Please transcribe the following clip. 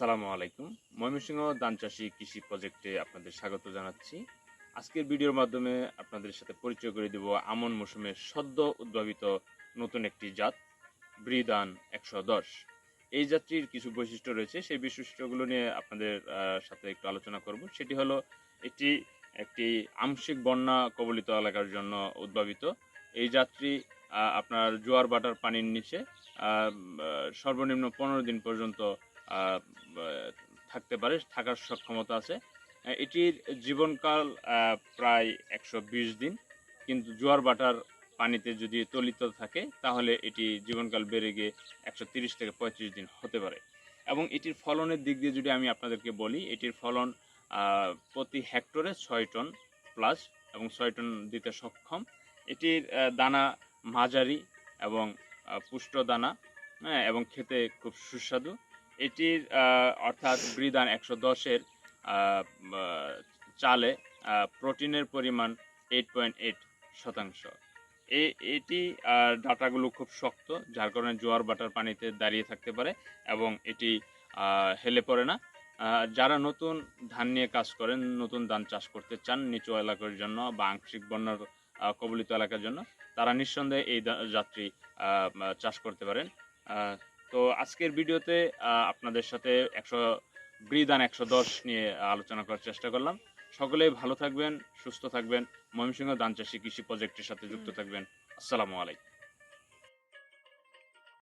আসসালামু আলাইকুম। ময়মনসিংহ ধান চাষি কৃষি প্রজেক্টে আপনাদের স্বাগত জানাচ্ছি। আজকের ভিডিওর মাধ্যমে আপনাদের সাথে পরিচয় করে দেব আমন মৌসুমে সদ্য উদ্ভাবিত নতুন একটি জাত ব্রিদান একশো দশ। এই জাতটির কিছু বৈশিষ্ট্য রয়েছে। সেই বৈশিষ্ট্যগুলো নিয়ে আপনাদের সাথে একটু আলোচনা করব। সেটি হলো এটি একটি আংশিক বন্যা কবলিত এলাকার জন্য উদ্ভাবিত। এই আহ, আপনার জোয়ার বাটার পানির নিচে সর্বনিম্ন পনেরো দিন পর্যন্ত থাকতে পারে, থাকার সক্ষমতা আছে। এটির জীবনকাল প্রায় একশো বিশ দিন। কিন্তু জোয়ার বাটার পানিতে যদি তলিত থাকে, তাহলে এটি জীবনকাল বেড়ে গিয়ে একশো থেকে পঁয়ত্রিশ দিন হতে পারে। এবং এটির ফলনের দিক দিয়ে যদি আমি আপনাদেরকে বলি, এটির ফলন প্রতি হেক্টরে ছয় টন প্লাস এবং ছয় টন দিতে সক্ষম। এটির দানা মাঝারি এবং পুষ্ট দানা হ্যাঁ এবং খেতে খুব সুস্বাদু। এটির অর্থাৎ ব্রিদান একশো দশের চালে প্রোটিনের পরিমাণ এইট পয়েন্ট এইট শতাংশ। এটি ডাটাগুলো খুব শক্ত, যার কারণে জোয়ার বাটার পানিতে দাঁড়িয়ে থাকতে পারে এবং এটি হেলে পড়ে না। যারা নতুন ধান নিয়ে কাজ করেন, নতুন ধান চাষ করতে চান নিচু এলাকার জন্য বা আংশিক বন্যার কবলিত এলাকার জন্য, তারা নিঃসন্দেহে এই যাত্রী চাষ করতে পারেন। তো আজকের ভিডিওতে আপনাদের সাথে একশো ব্রিদান একশো দশ নিয়ে আলোচনা করার চেষ্টা করলাম। সকলেই ভালো থাকবেন, সুস্থ থাকবেন। ময়মনসিংহ ধান চাষি কৃষি প্রজেক্টের সাথে যুক্ত থাকবেন। আসসালামু আলাইকুম।